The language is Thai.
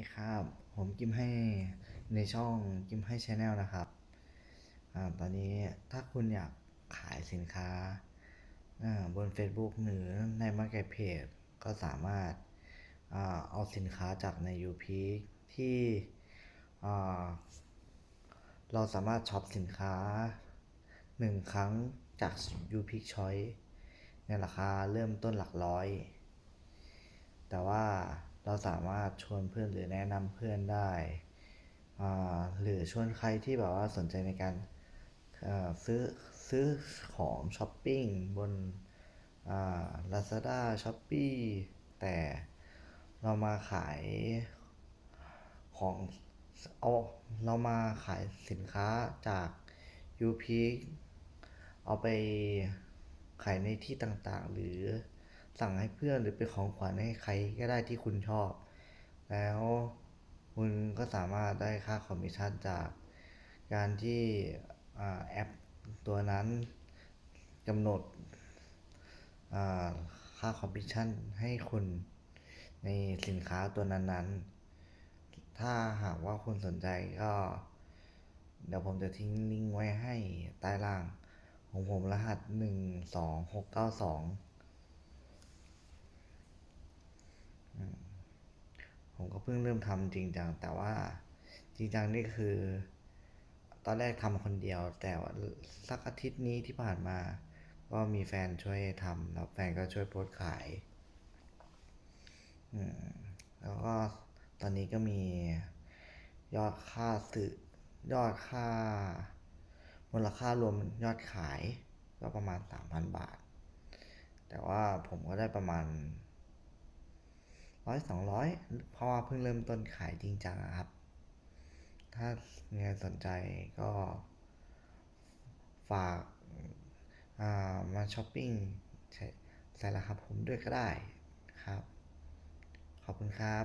ดีครับ ผมกิมให้ในช่องกิมให้ชาแนลนะครับอตอนนี้ถ้าคุณอยากขายสินค้าบน Facebook หรือใน Marketplace ก็สามารถอเอาสินค้าจากใน u p ที่อ่เราสามารถช็อปสินค้า 1 ครั้งจาก u p Choice ในราคาเริ่มต้นหลักร้อย แต่ว่า เราสามารถชวนเพื่อนหรือแนะนำเพื่อนได้หรือชวนใครที่แบบว่าสนใจในการซื้อซื้อของช้อปปิ้งบน Lazada Shopee แต่เรามาขายของเอาเรามาขายสินค้าจาก u p เอาไปขายในที่ต่างๆ หรือ สั่งให้เพื่อนหรือเป็นของขวัญให้ใครก็ได้ที่คุณชอบ แล้วคุณก็สามารถได้ค่าคอมมิชชั่นจากการที่แอปตัวนั้นกำหนดค่าคอมมิชชั่นให้คุณในสินค้าตัวนั้นๆ ถ้าหากว่าคุณสนใจก็ เดี๋ยวผมจะทิ้งลิงก์ไว้ให้ใต้ล่างของผมรหัส 12692 ผมก็เพิ่งเริ่มทำจริงจังแต่ว่าจริงจังนี่คือ ตอนแรกทำคนเดียว แต่ว่าสักอาทิตย์นี้ที่ผ่านมา ก็มีแฟนช่วยทำแล้วแฟนก็ช่วยโพสขายอืมแล้วก็ตอนนี้ก็มียอดค่าซื้อยอดค่า มูลค่ารวมยอดขายก็ประมาณสามพันบาท แต่ว่าผมก็ได้ประมาณ ร้อยสองร้อยเพราะว่าเพิ่งเริ่มต้นขายจริงจังอะครับ ถ้าไงสนใจก็ฝากามาช้อปปิ้งใส่ราคาผมด้วยก็ได้ครับ ขอบคุณครับ